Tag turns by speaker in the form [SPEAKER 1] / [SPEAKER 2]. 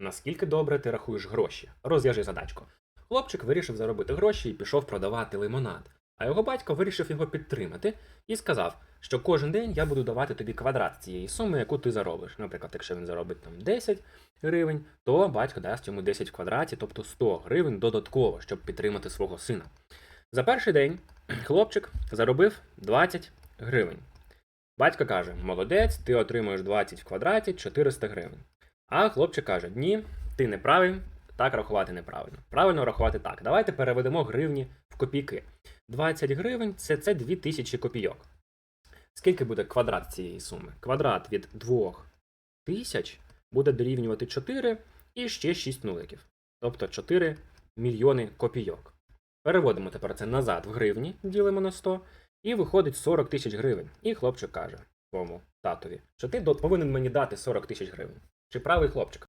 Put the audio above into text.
[SPEAKER 1] наскільки добре ти рахуєш гроші? Розв'яжи задачку. Хлопчик вирішив заробити гроші і пішов продавати лимонад. А його батько вирішив його підтримати і сказав, що кожен день я буду давати тобі квадрат цієї суми, яку ти заробиш. Наприклад, якщо він заробить там 10 гривень, то батько дасть йому 10 в квадраті, тобто 100 гривень додатково, щоб підтримати свого сина. За перший день хлопчик заробив 20 гривень. Батько каже: молодець, ти отримуєш 20 в квадраті 400 гривень. А хлопчик каже: ні, ти не правий, так рахувати неправильно. Правильно рахувати так. Давайте переведемо гривні в копійки. 20 гривень це, це 2000 копійок. Скільки буде квадрат цієї суми? Квадрат від 2000 буде дорівнювати 4 і ще 6 нуликів. Тобто 4 мільйони копійок. Переводимо тепер це назад в гривні, ділимо на 100, і виходить 40 тисяч гривень. І хлопчик каже своєму татові, що ти повинен мені дати 40 тисяч гривень. Чи правий хлопчик?